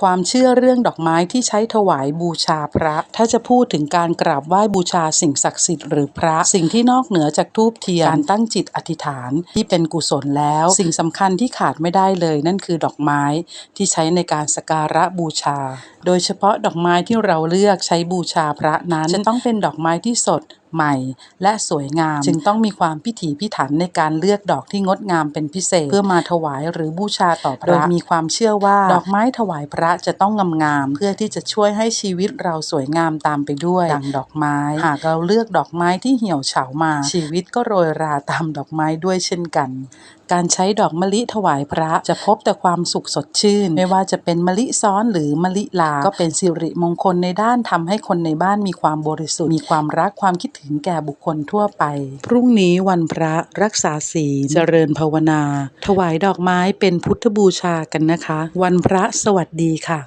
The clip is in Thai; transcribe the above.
ความเชื่อเรื่องดอกไม้ที่ใช้ถวายบูชาพระ ถ้าจะพูดถึงการกราบไหว้บูชาสิ่งศักดิ์สิทธิ์หรือพระ สิ่งที่นอกเหนือจากทูบเทียนการตั้งจิตอธิษฐานที่เป็นกุศลแล้ว สิ่งสำคัญที่ขาดไม่ได้เลย นั่นคือดอกไม้ที่ใช้ในการสักการะบูชา โดยเฉพาะดอกไม้ที่เราเลือกใช้บูชาพระนั้นจะต้องเป็นดอกไม้ที่สด ใหม่ และสวยงาม จึงต้องมีความพิถีพิถันในการเลือกดอกที่งดงามเป็นพิเศษ เพื่อมาถวายหรือบูชาต่อพระโดยมีความเชื่อว่า ดอกไม้ถวายพระจะต้องงามๆเพื่อที่จะช่วยให้ชีวิตเราสวยงามตามไปด้วยดังดอกไม้ หากเราเลือกดอกไม้ที่เหี่ยวเฉามา ชีวิตก็โรยราตามดอกไม้ด้วยเช่นกันการใช้ดอกมะลิถวายพระจะพบแต่ความสุขสดชื่น ไม่ว่าจะเป็นมะลิซ้อนหรือมะลิลา ก็เป็นสิริมงคลในด้านทำให้คนในบ้านมีความบริสุทธิ์ มีความรักความคิดถึงแก่บุคคลทั่วไป พรุ่งนี้วันพระรักษาศีลเจริญภาวนา ถวายดอกไม้เป็นพุทธบูชากันนะคะ วันพระสวัสดีค่ะ